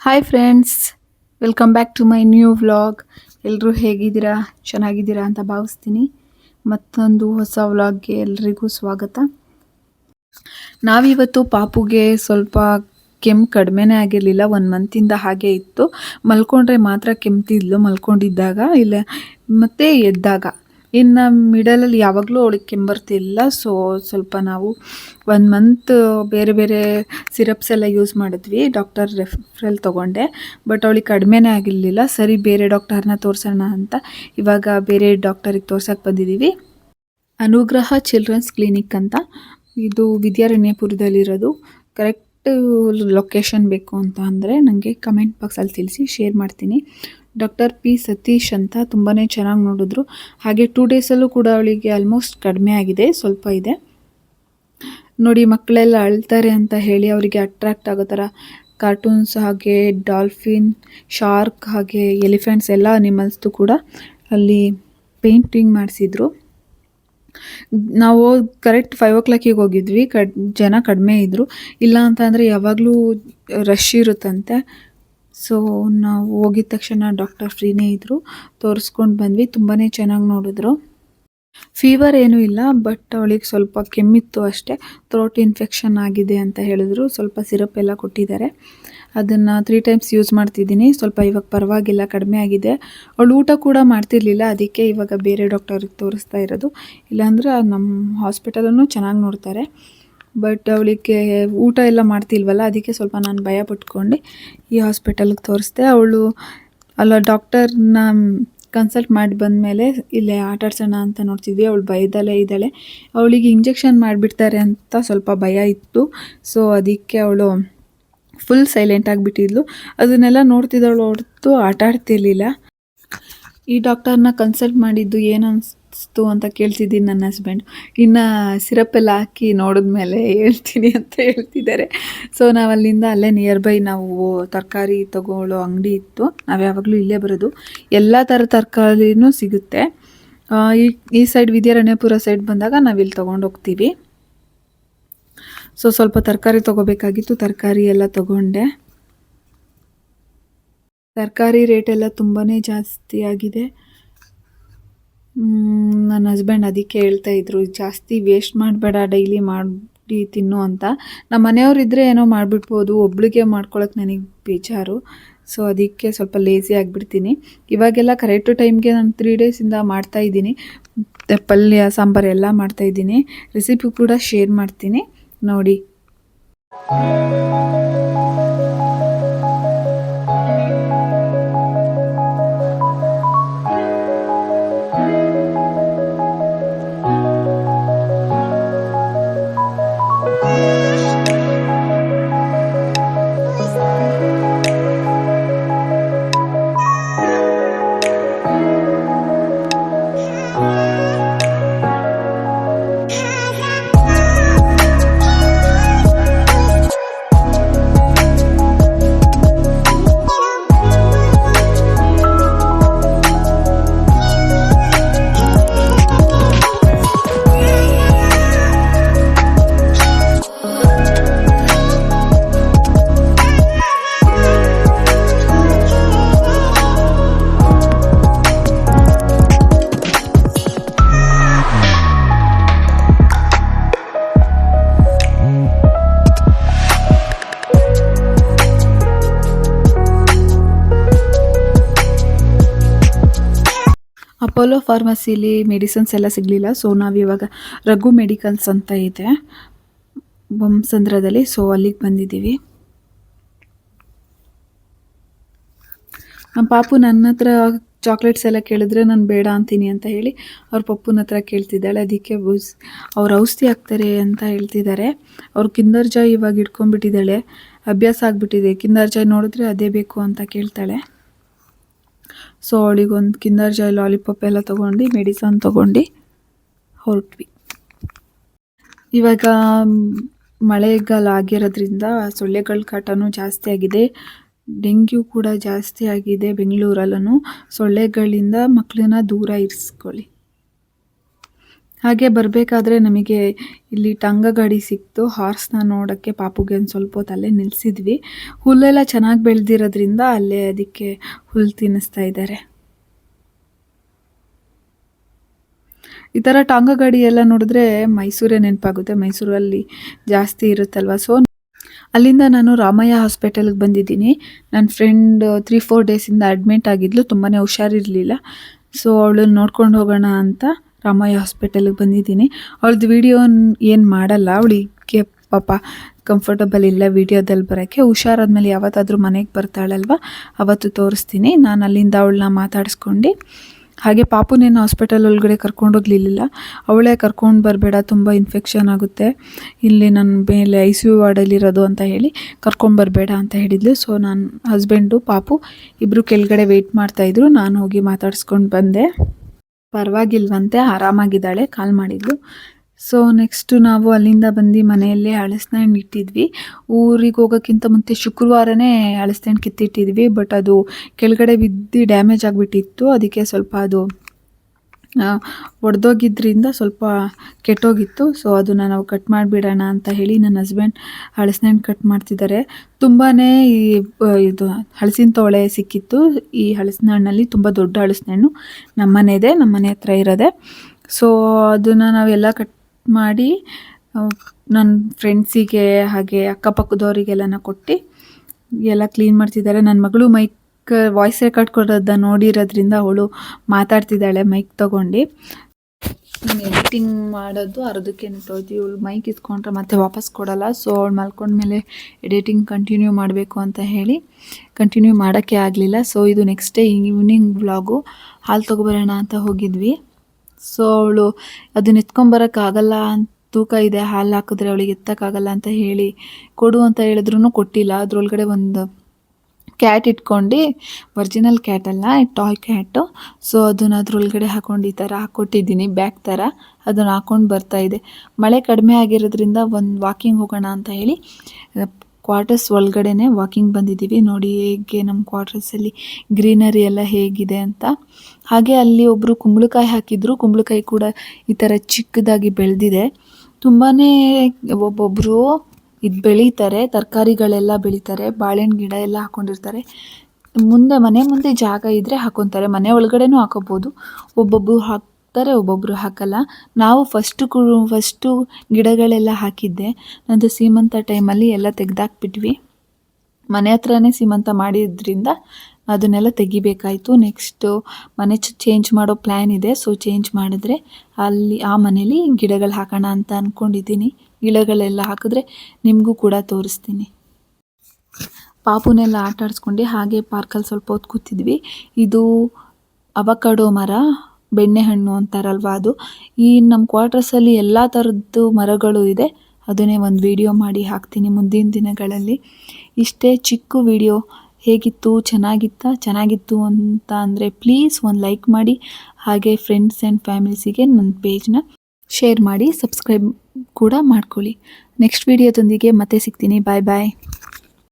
Hi friends welcome back to my new vlog ಎಲ್ಲರೂ ಹೇಗಿದ್ದೀರಾ? ಚೆನ್ನಾಗಿದ್ದೀರಾ ಅಂತ ಭಾವಿಸ್ತೀನಿ. ಮತ್ತೊಂದು ಹೊಸ ವ್ಲಾಗ್ಗೆ ಎಲ್ರಿಗೂ ಸ್ವಾಗತ. ನಾವಿವತ್ತು ಪಾಪುಗೆ ಸ್ವಲ್ಪ ಕೆಮ್ಮು ಕಡಿಮೆನೇ ಆಗಿರಲಿಲ್ಲ ಒನ್ ಮಂತಿಂದ ಹಾಗೆ ಇತ್ತು. ಮಲ್ಕೊಂಡ್ರೆ ಮಾತ್ರ ಕೆಮ್ತಿದ್ಲು ಮಲ್ಕೊಂಡಿದ್ದಾಗ, ಇಲ್ಲ, ಮತ್ತೆ ಎದ್ದಾಗ. ಇನ್ನು ಮಿಡಲಲ್ಲಿ ಯಾವಾಗಲೂ ಅವಳಿಗೆ ಕೆಂಬರ್ತಿಲ್ಲ ಬರ್ತಿಲ್ಲ. ಸೊ ಸ್ವಲ್ಪ ನಾವು ಒಂದು ಮಂತ್ ಬೇರೆ ಬೇರೆ ಸಿರಪ್ಸ್ ಎಲ್ಲ ಯೂಸ್ ಮಾಡಿದ್ವಿ. ಡಾಕ್ಟರ್ ರೆಫ್ರಲ್ ತೊಗೊಂಡೆ. ಬಟ್ ಅವಳಿಗೆ ಕಡಿಮೆನೇ ಆಗಿರಲಿಲ್ಲ. ಸರಿ, ಬೇರೆ ಡಾಕ್ಟರ್ನ ತೋರಿಸೋಣ ಅಂತ ಇವಾಗ ಬೇರೆ ಡಾಕ್ಟರಿಗೆ ತೋರ್ಸೋಕ್ಕೆ ಬಂದಿದ್ದೀವಿ ಅನುಗ್ರಹ ಚಿಲ್ಡ್ರನ್ಸ್ ಕ್ಲಿನಿಕ್ ಅಂತ. ಇದು ವಿದ್ಯಾರಣ್ಯಪುರದಲ್ಲಿರೋದು. ಕರೆಕ್ಟ್ ಲೊಕೇಶನ್ ಬೇಕು ಅಂತ ಅಂದರೆ ನನಗೆ ಕಮೆಂಟ್ ಬಾಕ್ಸಲ್ಲಿ ತಿಳಿಸಿ ಶೇರ್ ಮಾಡ್ತೀನಿ. ಡಾಕ್ಟರ್ ಪಿ ಸತೀಶ್ ಅಂತ ತುಂಬಾ ಚೆನ್ನಾಗಿ ನೋಡಿದ್ರು. ಹಾಗೆ ಟೂ ಡೇಸಲ್ಲೂ ಕೂಡ ಅವಳಿಗೆ ಆಲ್ಮೋಸ್ಟ್ ಕಡಿಮೆ ಆಗಿದೆ, ಸ್ವಲ್ಪ ಇದೆ. ನೋಡಿ, ಮಕ್ಕಳೆಲ್ಲ ಅಳ್ತಾರೆ ಅಂತ ಹೇಳಿ ಅವರಿಗೆ ಅಟ್ರಾಕ್ಟ್ ಆಗೋ ಥರ ಕಾರ್ಟೂನ್ಸ್ ಹಾಗೆ ಡಾಲ್ಫಿನ್ ಶಾರ್ಕ್ ಹಾಗೆ ಎಲಿಫೆಂಟ್ಸ್ ಎಲ್ಲ ಅನಿಮಲ್ಸ್ದು ಕೂಡ ಅಲ್ಲಿ ಪೇಂಟಿಂಗ್ ಮಾಡಿಸಿದ್ರು. ನಾವು ಕರೆಕ್ಟ್ ಫೈವ್ ಓ ಕ್ಲಾಕಿಗೆ ಹೋಗಿದ್ವಿ, ಕಡ್, ಜನ ಕಡಿಮೆ ಇದ್ದರು ಇಲ್ಲ ಅಂತಂದರೆ ಯಾವಾಗಲೂ ರಶ್ ಇರುತ್ತಂತೆ. ಸೊ ನಾವು ಹೋಗಿದ ತಕ್ಷಣ ಡಾಕ್ಟರ್ ಫ್ರೀನೇ ಇದ್ದರು ತೋರಿಸ್ಕೊಂಡು ಬಂದ್ವಿ. ತುಂಬಾ ಚೆನ್ನಾಗಿ ನೋಡಿದ್ರು. ಫೀವರ್ ಏನೂ ಇಲ್ಲ ಬಟ್ ಅವಳಿಗೆ ಸ್ವಲ್ಪ ಕೆಮ್ಮಿತ್ತು ಅಷ್ಟೇ. ಥ್ರೋಟ್ ಇನ್ಫೆಕ್ಷನ್ ಆಗಿದೆ ಅಂತ ಹೇಳಿದ್ರು. ಸ್ವಲ್ಪ ಸಿರಪ್ ಎಲ್ಲ ಕೊಟ್ಟಿದ್ದಾರೆ. ಅದನ್ನು ತ್ರೀ ಟೈಮ್ಸ್ ಯೂಸ್ ಮಾಡ್ತಿದ್ದೀನಿ. ಸ್ವಲ್ಪ ಇವಾಗ ಪರವಾಗಿಲ್ಲ, ಕಡಿಮೆ ಆಗಿದೆ. ಅವಳು ಊಟ ಕೂಡ ಮಾಡ್ತಿರ್ಲಿಲ್ಲ. ಅದಕ್ಕೆ ಇವಾಗ ಬೇರೆ ಡಾಕ್ಟರಿಗೆ ತೋರಿಸ್ತಾ ಇರೋದು. ಇಲ್ಲಾಂದ್ರೆ ನಮ್ಮ ಹಾಸ್ಪಿಟಲನ್ನು ಚೆನ್ನಾಗಿ ನೋಡ್ತಾರೆ. ಬಟ್ ಅವಳಿಗೆ ಊಟ ಎಲ್ಲ ಮಾಡ್ತಿಲ್ವಲ್ಲ, ಅದಕ್ಕೆ ಸ್ವಲ್ಪ ನಾನು ಭಯ ಪಟ್ಕೊಂಡು. ಈ ಹಾಸ್ಪಿಟಲ್ಗೆ ತೋರಿಸ್ದೆ. ಅವಳು ಅಲ್ಲ ಡಾಕ್ಟರ್ನ ಕನ್ಸಲ್ಟ್ ಮಾಡಿ ಬಂದಮೇಲೆ ಇಲ್ಲೇ ಆಟಾಡ್ಸೋಣ ಅಂತ ನೋಡ್ತಿದ್ವಿ. ಅವಳು ಭಯದಲ್ಲೇ ಇದ್ದಾಳೆ. ಅವಳಿಗೆ ಇಂಜೆಕ್ಷನ್ ಮಾಡಿಬಿಡ್ತಾರೆ ಅಂತ ಸ್ವಲ್ಪ ಭಯ ಇತ್ತು. ಸೊ ಅದಕ್ಕೆ ಅವಳು ಫುಲ್ ಸೈಲೆಂಟ್ ಆಗಿಬಿಟ್ಟಿದ್ಲು ಅದನ್ನೆಲ್ಲ ನೋಡ್ತಿದ್ದವಳು ಹೊರತು ಆಟ ಆಡ್ತಿರ್ಲಿಲ್ಲ. ಈ ಡಾಕ್ಟರ್ನ ಕನ್ಸಲ್ಟ್ ಮಾಡಿದ್ದು ಏನು ಅನಿಸ್ತು ಅಂತ ಕೇಳ್ತಿದ್ದೀನಿ ನನ್ನ ಹಸ್ಬೆಂಡ್ ಇನ್ನು ಸಿರಪ್ ಎಲ್ಲ ಹಾಕಿ ನೋಡಿದ್ಮೇಲೆ ಹೇಳ್ತೀನಿ ಅಂತ ಹೇಳ್ತಿದ್ದಾರೆ. ಸೊ ನಾವು ಅಲ್ಲಿಂದ ಅಲ್ಲೇ ನಿಯರ್ ಬೈ ನಾವು ತರಕಾರಿ ತಗೊಳ್ಳೋ ಅಂಗಡಿ ಇತ್ತು. ನಾವು ಯಾವಾಗಲೂ ಇಲ್ಲೇ ಬರೋದು. ಎಲ್ಲ ಥರ ತರಕಾರಿನೂ ಸಿಗುತ್ತೆ. ಈ ಈ ಸೈಡ್ ವಿದ್ಯಾರಣ್ಯಪುರ ಸೈಡ್ ಬಂದಾಗ ನಾವಿಲ್ಲಿ ತೊಗೊಂಡು ಹೋಗ್ತೀವಿ. ಸೊ ಸ್ವಲ್ಪ ತರಕಾರಿ ತೊಗೋಬೇಕಾಗಿತ್ತು. ತರಕಾರಿ ಎಲ್ಲ ತಗೊಂಡೆ. ತರಕಾರಿ ರೇಟ್ ಎಲ್ಲ ತುಂಬಾ ಜಾಸ್ತಿ ಆಗಿದೆ. ನನ್ನ ಹಸ್ಬೆಂಡ್ ಅದಕ್ಕೆ ಹೇಳ್ತಾ ಇದ್ರು ಜಾಸ್ತಿ ವೇಸ್ಟ್ ಮಾಡಬೇಡ ಡೈಲಿ ಮಾಡಿ ತಿನ್ನು ಅಂತ. ನಮ್ಮ ಮನೆಯವ್ರು ಇದ್ದರೆ ಏನೋ ಮಾಡಿಬಿಡ್ಬೋದು, ಒಬ್ಳಿಗೆ ಮಾಡ್ಕೊಳಕ್ಕೆ ನನಗೆ ಬೇಜಾರು. ಸೊ ಅದಕ್ಕೆ ಸ್ವಲ್ಪ ಲೇಸಿ ಆಗಿಬಿಡ್ತೀನಿ. ಇವಾಗೆಲ್ಲ ಕರೆಕ್ಟು ಟೈಮ್ಗೆ ನಾನು ತ್ರೀ ಡೇಸಿಂದ ಮಾಡ್ತಾ ಇದ್ದೀನಿ. ಪಲ್ಯ, ಸಾಂಬಾರು ಎಲ್ಲ ಮಾಡ್ತಾ ಇದ್ದೀನಿ. ರೆಸಿಪಿ ಕೂಡ ಶೇರ್ ಮಾಡ್ತೀನಿ. ನೋಡಿ. ಅಪೋಲೋ ಫಾರ್ಮಸಿಲಿ ಮೆಡಿಸಿನ್ಸ್ ಎಲ್ಲ ಸಿಗಲಿಲ್ಲ. ಸೊ ನಾವಿವಾಗ ರಘು ಮೆಡಿಕಲ್ಸ್ ಅಂತ ಇದೆ. ಬೊಮ್ಮಸಂದ್ರದಲ್ಲಿ ಸೊ ಅಲ್ಲಿಗೆ ಬಂದಿದ್ದೀವಿ. ನಮ್ಮ ಪಾಪು ನನ್ನ ಹತ್ರ ಚಾಕ್ಲೇಟ್ಸ್ ಎಲ್ಲ ಕೇಳಿದ್ರೆ ನಾನು ಬೇಡ ಅಂತೀನಿ ಅಂತ ಹೇಳಿ ಅವ್ರ ಪಪ್ಪುನ ಹತ್ರ ಕೇಳ್ತಿದ್ದಾಳೆ. ಅದಕ್ಕೆ ಬುಸ್, ಅವ್ರು ಔಷಧಿ ಹಾಕ್ತಾರೆ ಅಂತ ಹೇಳ್ತಿದ್ದಾರೆ. ಅವ್ರು ಕಿಂದರ್ ಜಾಯ್ ಇವಾಗ ಇಟ್ಕೊಂಡ್ಬಿಟ್ಟಿದ್ದಾಳೆ ಅಭ್ಯಾಸ ಆಗಿಬಿಟ್ಟಿದೆ. ಕಿಂದರ್ ಜಾಯ್ ನೋಡಿದ್ರೆ ಅದೇ ಬೇಕು ಅಂತ ಕೇಳ್ತಾಳೆ. ಸೊ ಅವಳಿಗೊಂದು ಕಿಂದರ್ ಜಾಯ್ ಲಾಲಿಪಾಪ್ ಎಲ್ಲ ತೊಗೊಂಡು ಮೆಡಿಸನ್ ತೊಗೊಂಡು ಹೊರಟ್ವಿ. ಇವಾಗ ಮಳೆಗಾಲ ಆಗಿರೋದ್ರಿಂದ ಸೊಳ್ಳೆಗಳ ಕಾಟನೂ ಜಾಸ್ತಿ ಆಗಿದೆ. ಡೆಂಗ್ಯೂ ಕೂಡ ಜಾಸ್ತಿ ಆಗಿದೆ ಬೆಂಗಳೂರಲ್ಲೂ ಸೊಳ್ಳೆಗಳಿಂದ ಮಕ್ಕಳನ್ನ ದೂರ ಇರಿಸ್ಕೊಳ್ಳಿ. ಹಾಗೆ ಬರಬೇಕಾದ್ರೆ ನಮಗೆ ಇಲ್ಲಿ ಟಂಗ ಗಾಡಿ ಸಿಕ್ತು. ಹಾರ್ಸ್ನ ನೋಡೋಕ್ಕೆ ಪಾಪುಗೆ ಒಂದು ಸ್ವಲ್ಪ ಹೊತ್ತು ಅಲ್ಲೇ ನಿಲ್ಲಿಸಿದ್ವಿ ಹುಲ್ಲೆಲ್ಲ ಚೆನ್ನಾಗಿ ಬೆಳೆದಿರೋದ್ರಿಂದ ಅಲ್ಲೇ ಅದಕ್ಕೆ ಹುಲ್ಲು ತಿನ್ನಿಸ್ತಾ ಇದ್ದಾರೆ. ಈ ಥರ ಟಾಂಗ ಗಾಡಿ ಎಲ್ಲ ನೋಡಿದ್ರೆ ಮೈಸೂರೇ ನೆನಪಾಗುತ್ತೆ. ಮೈಸೂರಲ್ಲಿ ಜಾಸ್ತಿ ಇರುತ್ತಲ್ವ? ಸೊ ಅಲ್ಲಿಂದ ನಾನು ರಾಮಯ್ಯ ಹಾಸ್ಪಿಟಲ್ಗೆ ಬಂದಿದ್ದೀನಿ. ನನ್ನ ಫ್ರೆಂಡ್ ತ್ರೀ ಫೋರ್ ಡೇಸಿಂದ ಅಡ್ಮಿಟ್ ಆಗಿದ್ಲು. ತುಂಬಾ ಹುಷಾರಿರಲಿಲ್ಲ. ಸೊ ಅವಳನ್ನ ನೋಡ್ಕೊಂಡು ಹೋಗೋಣ ಅಂತ ರಾಮಯ್ಯ ಹಾಸ್ಪಿಟಲ್ಗೆ ಬಂದಿದ್ದೀನಿ. ಅವಳದ್ದು ವಿಡಿಯೋ ಏನು ಮಾಡಲ್ಲ. ಅವಳಿಗೆ ಪಾಪ ಕಂಫರ್ಟಬಲ್ ಇಲ್ಲ ವೀಡಿಯೋದಲ್ಲಿ ಬರೋಕ್ಕೆ ಹುಷಾರಾದ್ಮೇಲೆ ಯಾವತ್ತಾದರೂ ಮನೆಗೆ ಬರ್ತಾಳಲ್ವ? ಅವತ್ತು ತೋರಿಸ್ತೀನಿ. ನಾನು ಅಲ್ಲಿಂದ ಅವಳನ್ನ ಮಾತಾಡಿಸ್ಕೊಂಡು. ಹಾಗೆ ಪಾಪುನೇನು ಹಾಸ್ಪಿಟಲ್ ಒಳಗಡೆ ಕರ್ಕೊಂಡೋಗ್ಲಿಲ್ಲ ಅವಳೇ ಕರ್ಕೊಂಡು ಬರಬೇಡ. ತುಂಬ ಇನ್ಫೆಕ್ಷನ್ ಆಗುತ್ತೆ. ಇಲ್ಲಿ ನನ್ನ ಮೇಲೆ ಐ ಸಿ ಯು ವಾರ್ಡಲ್ಲಿರೋದು ಅಂತ ಹೇಳಿ ಕರ್ಕೊಂಬರಬೇಡ ಅಂತ ಹೇಳಿದ್ಲು. ಸೊ ನಾನು ಹಸ್ಬೆಂಡು ಪಾಪು ಇಬ್ಬರು ಕೆಳಗಡೆ ವೆಯ್ಟ್ ಮಾಡ್ತಾಯಿದ್ರು ನಾನು ಹೋಗಿ ಮಾತಾಡ್ಸ್ಕೊಂಡು ಬಂದೆ. ಪರವಾಗಿಲ್ವಂತೆ ಆರಾಮಾಗಿದ್ದಾಳೆ, ಕಾಲ್ ಮಾಡಿದ್ಲು. ಸೊ ನೆಕ್ಸ್ಟು ನಾವು ಅಲ್ಲಿಂದ ಬಂದು ಮನೆಯಲ್ಲೇ ಹಳಸಿನ ಇಟ್ಟಿದ್ವಿ. ಊರಿಗೆ ಹೋಗೋಕ್ಕಿಂತ ಮುಂಚೆ ಶುಕ್ರವಾರನೇ ಹಳಸಿನ ಕಿತ್ತಿಟ್ಟಿದ್ವಿ ಬಟ್ ಅದು ಕೆಳಗಡೆ ಬಿದ್ದು ಡ್ಯಾಮೇಜ್ ಆಗಿಬಿಟ್ಟಿತ್ತು. ಅದಕ್ಕೆ ಸ್ವಲ್ಪ ಅದು ಒಡೆದೋಗಿದ್ರಿಂದ ಸ್ವಲ್ಪ ಕೆಟ್ಟೋಗಿತ್ತು. ಸೊ ಅದನ್ನು ನಾವು ಕಟ್ ಮಾಡಿಬಿಡೋಣ ಅಂತ ಹೇಳಿ ನನ್ನ ಹಸ್ಬೆಂಡ್ ಹಳಸಿನ ಹಣ್ಣು ಕಟ್ ಮಾಡ್ತಿದ್ದಾರೆ ತುಂಬಾ ಈ ಇದು ಹಲಸಿನ ತೋಳೆ ಸಿಕ್ಕಿತ್ತು. ಈ ಹಲಸಿನ ಹಣ್ಣಲ್ಲಿ ತುಂಬ ದೊಡ್ಡ ಹಲಸಿನ ಹಣ್ಣು ನಮ್ಮನೆದೆ ನಮ್ಮನೆ ಹತ್ರ ಇರೋದೆ. ಸೊ ಅದನ್ನು ನಾವೆಲ್ಲ ಕಟ್ ಮಾಡಿ ನನ್ನ ಫ್ರೆಂಡ್ಸಿಗೆ ಹಾಗೆ ಅಕ್ಕಪಕ್ಕದವರಿಗೆಲ್ಲನ ಕೊಟ್ಟು, ಎಲ್ಲ ಕ್ಲೀನ್ ಮಾಡ್ತಿದ್ದಾರೆ ನನ್ನ ಮಗಳು ಮೈಕ್ ವಾಯ್ಸ್ ರೆಕಾರ್ಡ್ ಕೊಡೋದನ್ನ ನೋಡಿರೋದ್ರಿಂದ ಅವಳು ಮಾತಾಡ್ತಿದ್ದಾಳೆ ಮೈಕ್ ತಗೊಂಡು. ನಾನು ಎಡಿಟಿಂಗ್ ಮಾಡೋದು ಅರ್ಧಕ್ಕೆ ನಿಂತೋಯ್ತು ಇವಳು ಮೈಕ್ ಇಸ್ಕೊಂಡ್ರೆ ಮತ್ತೆ ವಾಪಸ್ ಕೊಡಲ್ಲ. ಸೊ ಅವಳು ಮಲ್ಕೊಂಡ್ಮೇಲೆ ಎಡಿಟಿಂಗ್ ಕಂಟಿನ್ಯೂ ಮಾಡಬೇಕು ಅಂತ ಹೇಳಿ ಕಂಟಿನ್ಯೂ ಮಾಡೋಕ್ಕೆ ಆಗಲಿಲ್ಲ. ಸೊ ಇದು ನೆಕ್ಸ್ಟ್ ಡೇ ಈವ್ನಿಂಗ್ ವ್ಲಾಗು ಹಾಲು ತೊಗೊಬರೋಣ ಅಂತ ಹೋಗಿದ್ವಿ. ಸೊ ಅವಳು ಅದನ್ನ ಎತ್ಕೊಂಬರೋಕ್ಕಾಗಲ್ಲ ಅಂತ ತೂಕ ಇದೆ. ಹಾಲು ಹಾಕಿದ್ರೆ ಅವಳಿಗೆ ಎತ್ತಕ್ಕಾಗಲ್ಲ ಅಂತ ಹೇಳಿ ಕೊಡು ಅಂತ ಹೇಳಿದ್ರು ಕೊಟ್ಟಿಲ್ಲ. ಅದರೊಳಗಡೆ ಒಂದು ಕ್ಯಾಟ್ ಇಟ್ಕೊಂಡು ಒರಿಜಿನಲ್ ಕ್ಯಾಟ್ ಅಲ್ಲ ಟಾಯ್ ಕ್ಯಾಟು ಸೊ ಅದನ್ನು ಅದ್ರೊಳಗಡೆ ಹಾಕೊಂಡು ಈ ಥರ ಹಾಕ್ಕೊಟ್ಟಿದ್ದೀನಿ ಬ್ಯಾಗ್ ಥರ ಅದನ್ನು ಹಾಕ್ಕೊಂಡು ಇದೆ. ಮಳೆ ಕಡಿಮೆ ಆಗಿರೋದ್ರಿಂದ ಒಂದು ವಾಕಿಂಗ್ ಹೋಗೋಣ ಅಂತ ಹೇಳಿ ಕ್ವಾರ್ಟರ್ಸ್ ಒಳಗಡೆನೆ ವಾಕಿಂಗ್ ಬಂದಿದ್ದೀವಿ. ನೋಡಿ ಹೇಗೆ ನಮ್ಮ ಕ್ವಾರ್ಟರ್ಸಲ್ಲಿ ಗ್ರೀನರಿ ಎಲ್ಲ ಹೇಗಿದೆ ಅಂತ. ಹಾಗೆ ಅಲ್ಲಿ ಒಬ್ಬರು ಕುಂಬಳಕಾಯಿ ಹಾಕಿದ್ರು. ಕುಂಬಳಕಾಯಿ ಕೂಡ ಈ ಥರ ಚಿಕ್ಕದಾಗಿ ಬೆಳೆದಿದೆ. ತುಂಬಾ ಒಬ್ಬೊಬ್ಬರು ಇದು ಬೆಳೀತಾರೆ, ತರಕಾರಿಗಳೆಲ್ಲ ಬೆಳೀತಾರೆ, ಬಾಳೆಹಣ್ಣು ಗಿಡ ಎಲ್ಲ ಹಾಕೊಂಡಿರ್ತಾರೆ. ಮುಂದೆ ಮನೆ ಮುಂದೆ ಜಾಗ ಇದ್ದರೆ ಹಾಕೊತಾರೆ, ಮನೆ ಒಳಗಡೆನೂ ಹಾಕೋಬೋದು. ಒಬ್ಬೊಬ್ಬರು ಹಾಕ್ತಾರೆ ಒಬ್ಬೊಬ್ಬರು ಹಾಕಲ್ಲ. ನಾವು ಫಸ್ಟು ಕು ಫಸ್ಟು ಗಿಡಗಳೆಲ್ಲ ಹಾಕಿದ್ದೆ. ನಂದು ಸೀಮಂತ ಟೈಮಲ್ಲಿ ಎಲ್ಲ ತೆಗೆದಾಕ್ಬಿಟ್ವಿ. ಮನೆ ಹತ್ರನೇ ಸೀಮಂತ ಮಾಡಿದ್ರಿಂದ ಅದನ್ನೆಲ್ಲ ತೆಗಿಬೇಕಾಯಿತು. ನೆಕ್ಸ್ಟು ಮನೆ ಚೇಂಜ್ ಮಾಡೋ ಪ್ಲ್ಯಾನ್ ಇದೆ. ಸೊ ಚೇಂಜ್ ಮಾಡಿದ್ರೆ ಅಲ್ಲಿ, ಆ ಮನೇಲಿ ಗಿಡಗಳು ಹಾಕೋಣ ಅಂತ ಅಂದ್ಕೊಂಡಿದ್ದೀನಿ ಗಿಡಗಳೆಲ್ಲ ಹಾಕಿದ್ರೆ ನಿಮಗೂ ಕೂಡ ತೋರಿಸ್ತೀನಿ. ಪಾಪುನೆಲ್ಲ ಆಟ ಆಡಿಸ್ಕೊಂಡು ಹಾಗೆ ಪಾರ್ಕಲ್ಲಿ ಸ್ವಲ್ಪ ಹೊತ್ತು ಕೂತಿದ್ವಿ. ಇದು ಅವಕಾಡೋ ಮರ, ಬೆಣ್ಣೆಹಣ್ಣು ಅಂತಾರಲ್ವ ಅದು. ಈ ನಮ್ಮ ಕ್ವಾರ್ಟರ್ಸಲ್ಲಿ ಎಲ್ಲ ಥರದ್ದು ಮರಗಳು ಇದೆ. ಅದನ್ನೇ ಒಂದು ವಿಡಿಯೋ ಮಾಡಿ ಹಾಕ್ತೀನಿ ಮುಂದಿನ ದಿನಗಳಲ್ಲಿ. ಇಷ್ಟೇ ಚಿಕ್ಕ ವಿಡಿಯೋ ಹೇಗಿತ್ತು, ಚೆನ್ನಾಗಿತ್ತಾ, ಚೆನ್ನಾಗಿತ್ತು ಅಂತ ಅಂದರೆ ಪ್ಲೀಸ್ ಒಂದು ಲೈಕ್ ಮಾಡಿ. ಹಾಗೆ ಫ್ರೆಂಡ್ಸ್ ಆ್ಯಂಡ್ ಫ್ಯಾಮಿಲೀಸಿಗೆ ನನ್ನ ಪೇಜ್ನ ಶೇರ್ ಮಾಡಿ ಸಬ್ಸ್ಕ್ರೈಬ್ ಕೂಡ ಮಾಡ್ಕೊಳ್ಳಿ. ನೆಕ್ಸ್ಟ್ ವಿಡಿಯೋದೊಂದಿಗೆ ಮತ್ತೆ ಸಿಗ್ತೀನಿ. ಬಾಯ್ ಬಾಯ್